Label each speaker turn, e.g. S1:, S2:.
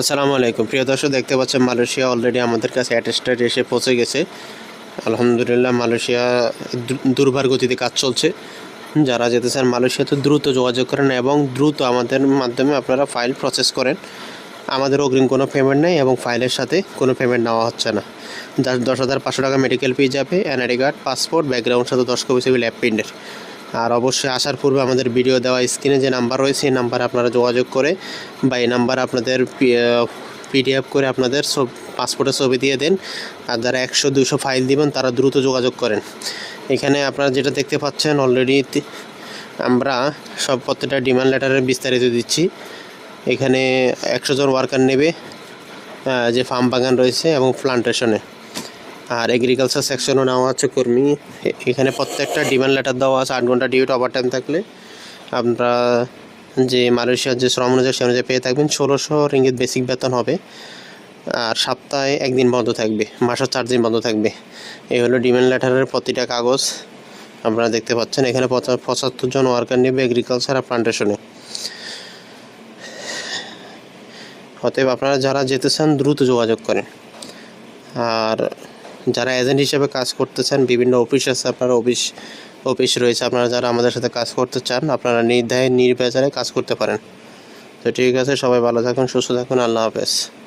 S1: আসসালামু আলাইকুম। প্রিয় দর্শক, দেখতে পাচ্ছেন মালয়েশিয়া অলরেডি আমাদের কাছে অ্যাটেস্টেড এসে পৌঁছে গেছে। আলহামদুলিল্লাহ, মালয়েশিয়া দুর্বার গতিতে কাজ চলছে। যারা যেতে চান মালয়েশিয়াতে দ্রুত যোগাযোগ করেন এবং দ্রুত আমাদের মাধ্যমে আপনারা ফাইল প্রসেস করেন। আমাদের অগ্রিম কোনো পেমেন্ট নেই এবং ফাইলের সাথে কোনো পেমেন্ট নেওয়া হচ্ছে না। দশ হাজার পাঁচশো টাকা মেডিকেল ফি যাবে এনআইডি কার্ড পাসপোর্ট ব্যাকগ্রাউন্ড সাথে দশ কপি সিভিল অ্যাপ প্রিন্টের আর অবশ্যই আসার পূর্বে আমাদের ভিডিও দেওয়া স্ক্রিনে যে নাম্বার রয়েছে, এই নাম্বারে আপনারা যোগাযোগ করে বা এই নাম্বার আপনাদের পিডিএফ করে আপনাদের সব পাসপোর্টের ছবি দিয়ে দেন। আর যারা একশো, দুশো ফাইল দিবেন, তারা দ্রুত যোগাযোগ করেন। এখানে আপনারা যেটা দেখতে পাচ্ছেন অলরেডি আমরা সব প্রত্যেকটা ডিমান্ড লেটারের বিস্তারিত দিচ্ছি। এখানে একশো জন ওয়ার্কার নেবে যে ফার্ম বাগান রয়েছে এবং প্লান্টেশনে আর এগ্রিকালচার সেকশনও নেওয়া আছে, কর্মী। এখানে প্রত্যেকটা ডিমান্ড লেটার দেওয়া আছে, আট ঘণ্টা ডিউটি ওভার টাইম থাকলে। আপনারা যে মালয়েশিয়ার যে শ্রম অনুযায়ী, সে অনুযায়ী পেয়ে থাকবেন। ষোলোশো রিঙ্গিত বেসিক বেতন হবে। আর সপ্তাহে একদিন বন্ধ থাকবে, মাসের চার দিন বন্ধ থাকবে। এই হলো ডিমান্ড লেটারের প্রতিটা কাগজ। আপনারা দেখতে পাচ্ছেন, এখানে পঁচা- পঁচাত্তর জন ওয়ার্কার নেবে এগ্রিকালচার আর প্লান্টেশনে অতএব আপনারা যারা যেতে চান, দ্রুত যোগাযোগ করেন। আর যারা এজেন্ট হিসেবে কাজ করতে চান, বিভিন্ন অফিস আছে, আপনার অফিস অফিস রয়েছে। আপনারা যারা আমাদের সাথে কাজ করতে চান, আপনারা নির্ধারে নির্বাচনে কাজ করতে পারেন। তো ঠিক আছে, সবাই ভালো থাকুন, সুস্থ থাকুন, আল্লাহ হাফেজ।